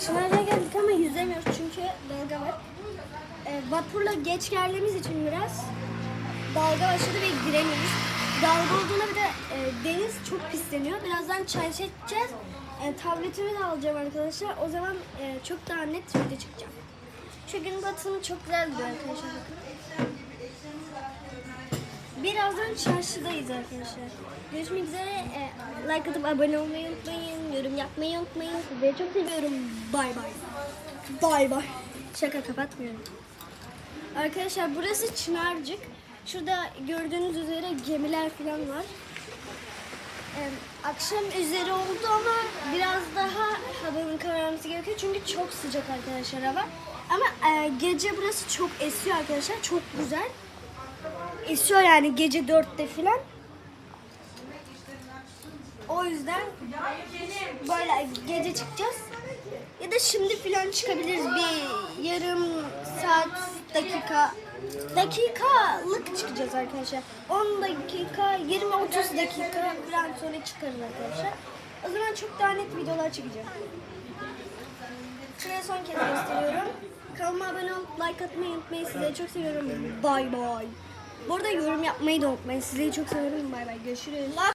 Çınarca geldik ama yüzemiyoruz çünkü dalga var. E, vapurla geç geldiğimiz için biraz dalga başladı ve giremiyoruz. Dalga olduğunda bir de e, deniz çok pisleniyor. Birazdan çay çekeceğiz. E, tabletimi de alacağım arkadaşlar. O zaman e, çok daha net video çıkacağım. Çünkü batımı çok güzel diyor arkadaşlar. Bakın. Birazdan çarşıdayız arkadaşlar. Görüşmek üzere. E, like atıp abone olmayı unutmayın. Yorum yapmayı unutmayın. Sizleri çok seviyorum. Bay bay. Bay bay. Şaka kapatmıyorum. Arkadaşlar burası Çınarcık. Şurada gördüğünüz üzere gemiler falan var. Ee, akşam üzeri oldu ama biraz daha havanın kararması gerekiyor çünkü çok sıcak arkadaşlar hava. Ama e, gece burası çok esiyor arkadaşlar. Çok güzel. Esiyor yani gece dörtte falan. O yüzden böyle gece çıkacağız. Ya da şimdi falan çıkabiliriz bir yarım saat dakika dakikalık çıkacağız arkadaşlar. 10 dakika 20-30 dakika falan sonra çıkarız arkadaşlar. O zaman çok daha net videolar çekeceğim. Şuraya son kez gösteriyorum. Kanalıma abone olup like atmayı unutmayın. Sizleri çok seviyorum. Bay bay. Bu arada yorum yapmayı da unutmayın. Sizleri çok seviyorum. Bay bay. Görüşürüz.